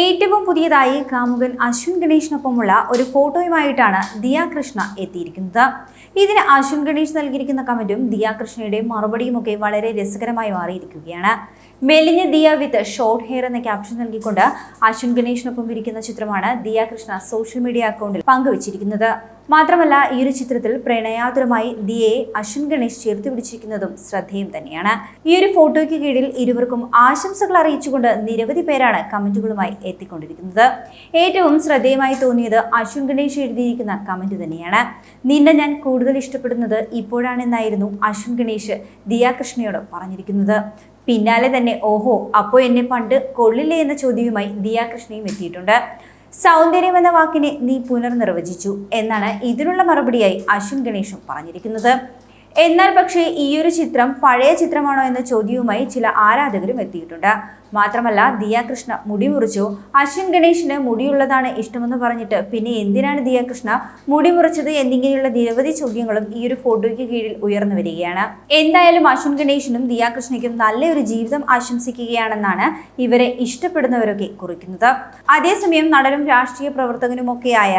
ഏറ്റവും പുതിയതായി കാമുകൻ അശ്വിൻ ഗണേഷിനൊപ്പമുള്ള ഒരു ഫോട്ടോയുമായിട്ടാണ് ദിയ കൃഷ്ണ എത്തിയിരിക്കുന്നത്. ഇതിന് അശ്വിൻ ഗണേഷ് നൽകിയിരിക്കുന്ന കമന്റും ദിയ കൃഷ്ണയുടെ മറുപടിയും ഒക്കെ വളരെ രസകരമായി മാറിയിരിക്കുകയാണ്. മെലിഞ്ഞ ദിയ വിത്ത് ഷോർട്ട് ഹെയർ എന്ന ക്യാപ്ഷൻ നൽകിക്കൊണ്ട് അശ്വിൻ ഗണേഷിനൊപ്പം ഇരിക്കുന്ന ചിത്രമാണ് ദിയ കൃഷ്ണ സോഷ്യൽ മീഡിയ അക്കൗണ്ടിൽ പങ്കുവച്ചിരിക്കുന്നത്. മാത്രമല്ല ഈ ഒരു ചിത്രത്തിൽ പ്രണയാതുരമായി ദിയെ അശ്വിൻ ഗണേശ് ചേർത്ത് പിടിച്ചിരിക്കുന്നതും ശ്രദ്ധേയം തന്നെയാണ്. ഈ ഒരു ഫോട്ടോയ്ക്ക് കീഴിൽ ഇരുവർക്കും ആശംസകൾ അറിയിച്ചുകൊണ്ട് നിരവധി പേരാണ് കമന്റുകളുമായി എത്തിക്കൊണ്ടിരിക്കുന്നത്. ഏറ്റവും ശ്രദ്ധേയമായി തോന്നിയത് അശ്വിൻ ഗണേശ് എഴുതിയിരിക്കുന്ന കമന്റ് തന്നെയാണ്. നിന്നെ ഞാൻ കൂടുതൽ ഇഷ്ടപ്പെടുന്നത് ഇപ്പോഴാണെന്നായിരുന്നു അശ്വിൻ ഗണേശ് ദിയ കൃഷ്ണയോട് പറഞ്ഞിരിക്കുന്നത്. പിന്നാലെ തന്നെ ഓഹോ അപ്പോൾ എന്നെ പണ്ട് കൊള്ളില്ലേ എന്ന ചോദ്യവുമായി ദിയ കൃഷ്ണയും എത്തിയിട്ടുണ്ട്. സൗന്ദര്യം എന്ന വാക്കിനെ നീ പുനർനിർവചിച്ചു എന്നാണ് ഇതിനുള്ള മറുപടിയായി അശ്വിൻ ഗണേഷും പറഞ്ഞിരിക്കുന്നത്. എന്നാൽ പക്ഷേ ഈ ഒരു ചിത്രം പഴയ ചിത്രമാണോ എന്ന ചോദ്യവുമായി ചില ആരാധകരും എത്തിയിട്ടുണ്ട്. മാത്രമല്ല ദിയാകൃഷ്ണ മുടി മുറിച്ചു. അശ്വിൻ ഗണേഷിന് മുടിയുള്ളതാണ് ഇഷ്ടമെന്ന് പറഞ്ഞിട്ട് പിന്നെ എന്തിനാണ് ദിയാകൃഷ്ണ മുടി മുറിച്ചത് എന്നിങ്ങനെയുള്ള നിരവധി ചോദ്യങ്ങളും ഈ ഒരു ഫോട്ടോയ്ക്ക് കീഴിൽ ഉയർന്നു വരികയാണ്. എന്തായാലും അശ്വിൻ ഗണേഷിനും ദിയാകൃഷ്ണയ്ക്കും നല്ലൊരു ജീവിതം ആശംസിക്കുകയാണെന്നാണ് ഇവരെ ഇഷ്ടപ്പെടുന്നവരൊക്കെ കുറിക്കുന്നത്. അതേസമയം നടനും രാഷ്ട്രീയ പ്രവർത്തകനുമൊക്കെയായ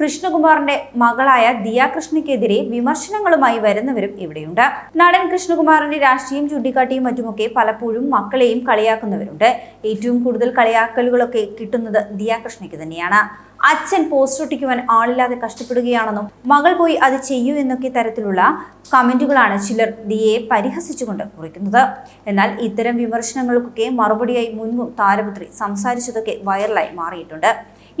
കൃഷ്ണകുമാറിന്റെ മകളായ ദിയ കൃഷ്ണയ്ക്കെതിരെ വിമർശനങ്ങളുമായി വരുന്നവരും ഇവിടെയുണ്ട്. നടൻ കൃഷ്ണകുമാറിന്റെ രാഷ്ട്രീയം ചൂണ്ടിക്കാട്ടിയും മറ്റുമൊക്കെ പലപ്പോഴും മക്കളെയും കളിയാക്കുന്നവരുണ്ട്. ഏറ്റവും കൂടുതൽ കളിയാക്കലുകളൊക്കെ കിട്ടുന്നത് ദിയ കൃഷ്ണയ്ക്ക് തന്നെയാണ്. അച്ഛൻ പോസ്റ്റ് ഒട്ടിക്കുവാൻ ആളില്ലാതെ കഷ്ടപ്പെടുകയാണെന്നും മകൾ പോയി അത് ചെയ്യൂ എന്നൊക്കെ തരത്തിലുള്ള കമന്റുകളാണ് ചിലർ ദിയെ പരിഹസിച്ചുകൊണ്ട് കുറിക്കുന്നത്. എന്നാൽ ഇത്തരം വിമർശനങ്ങൾക്കൊക്കെ മറുപടിയായി മുൻപും താരപുത്രി സംസാരിച്ചതൊക്കെ വൈറലായി മാറിയിട്ടുണ്ട്.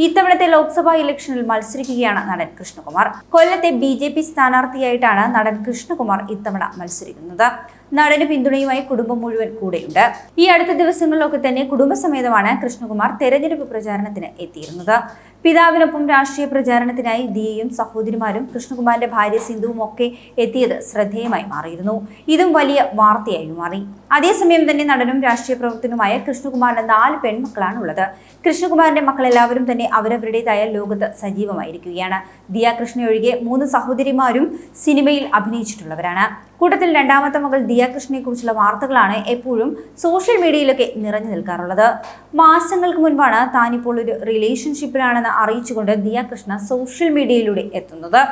ഇത്തവണത്തെ ലോക്സഭാ ഇലക്ഷനിൽ മത്സരിക്കുകയാണ് നടൻ കൃഷ്ണകുമാർ. കൊല്ലത്തെ ബി ജെ പി സ്ഥാനാർത്ഥിയായിട്ടാണ് നടൻ കൃഷ്ണകുമാർ ഇത്തവണ മത്സരിക്കുന്നത്. നടന് പിന്തുണയുമായി കുടുംബം മുഴുവൻ കൂടെയുണ്ട്. ഈ അടുത്ത ദിവസങ്ങളിലൊക്കെ തന്നെ കുടുംബസമേതമാണ് കൃഷ്ണകുമാർ തെരഞ്ഞെടുപ്പ് പ്രചാരണത്തിന് എത്തിയിരുന്നത്. പിതാവിനൊപ്പം രാഷ്ട്രീയ പ്രചാരണത്തിനായി ദിയയും സഹോദരിമാരും കൃഷ്ണകുമാറിന്റെ ഭാര്യ സിന്ധുവും ഒക്കെ എത്തിയത് ശ്രദ്ധേയമായി മാറിയിരുന്നു. ഇതും വലിയ വാർത്തയായി മാറി. അതേസമയം തന്നെ നടനും രാഷ്ട്രീയ പ്രവർത്തനവുമായ കൃഷ്ണകുമാറിന് നാല് പെൺമക്കളാണ് ഉള്ളത് കൃഷ്ണകുമാറിന്റെ മക്കൾ എല്ലാവരും തന്നെ അവരവരുടേതായ ലോകത്ത് സജീവമായിരിക്കുകയാണ്. ദിയ കൃഷ്ണ ഒഴികെ മൂന്ന് സഹോദരിമാരും സിനിമയിൽ അഭിനയിച്ചിട്ടുള്ളവരാണ്. കൂട്ടത്തിൽ രണ്ടാമത്തെ മകൾ ദിയ കൃഷ്ണയെ കുറിച്ചുള്ള വാർത്തകളാണ് എപ്പോഴും സോഷ്യൽ മീഡിയയിലൊക്കെ നിറഞ്ഞു നിൽക്കാറുള്ളത്. മാസങ്ങൾക്ക് മുൻപാണ് താനിപ്പോൾ ഒരു റിലേഷൻഷിപ്പിലാണെന്ന് അറിയിച്ചുകൊണ്ട് ദിയ കൃഷ്ണ സോഷ്യൽ മീഡിയയിലൂടെ എത്തുന്നത്.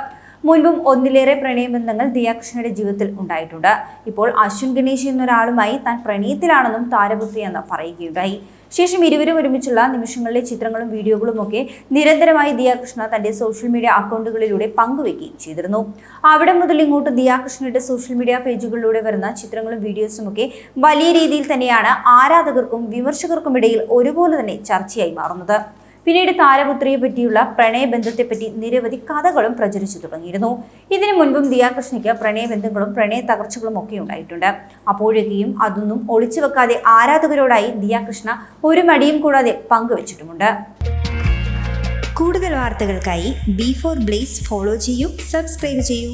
മുൻപും ഒന്നിലേറെ പ്രണയബന്ധങ്ങൾ ദിയാകൃഷ്ണയുടെ ജീവിതത്തിൽ ഉണ്ടായിട്ടുണ്ട്. ഇപ്പോൾ അശ്വിൻ ഗണേശ് എന്നൊരാളുമായി താൻ പ്രണയത്തിലാണെന്നും താരപുത്രി എന്ന് പറയുകയുണ്ടായി. ശേഷം ഇരുവരും ഒരുമിച്ചുള്ള നിമിഷങ്ങളിലെ ചിത്രങ്ങളും വീഡിയോകളും ഒക്കെ നിരന്തരമായി ദിയാകൃഷ്ണ തന്റെ സോഷ്യൽ മീഡിയ അക്കൗണ്ടുകളിലൂടെ പങ്കുവെക്കുകയും ചെയ്തിരുന്നു. അവിടെ മുതൽ ഇങ്ങോട്ട് ദിയാകൃഷ്ണയുടെ സോഷ്യൽ മീഡിയ പേജുകളിലൂടെ വരുന്ന ചിത്രങ്ങളും വീഡിയോസും ഒക്കെ വലിയ രീതിയിൽ തന്നെയാണ് ആരാധകർക്കും വിമർശകർക്കും ഇടയിൽ ഒരുപോലെ തന്നെ ചർച്ചയായി മാറുന്നത്. പിന്നീട് താരപുത്രിയെ പറ്റിയുള്ള പ്രണയബന്ധത്തെപ്പറ്റി നിരവധി കഥകളും പ്രചരിച്ചു തുടങ്ങിയിരുന്നു. ഇതിനു മുൻപും ദിയാകൃഷ്ണയ്ക്ക് പ്രണയബന്ധങ്ങളും പ്രണയ തകർച്ചകളും ഒക്കെ ഉണ്ടായിട്ടുണ്ട്. അപ്പോഴൊക്കെയും അതൊന്നും ഒളിച്ചു വെക്കാതെ ആരാധകരോടായി ദിയാകൃഷ്ണ ഒരു മടിയും കൂടാതെ പങ്കുവച്ചിട്ടുമുണ്ട്. കൂടുതൽ വാർത്തകൾക്കായി ബി ഫോർ ബ്ലേസ് ഫോളോ ചെയ്യൂ സബ്സ്ക്രൈബ് ചെയ്യൂ.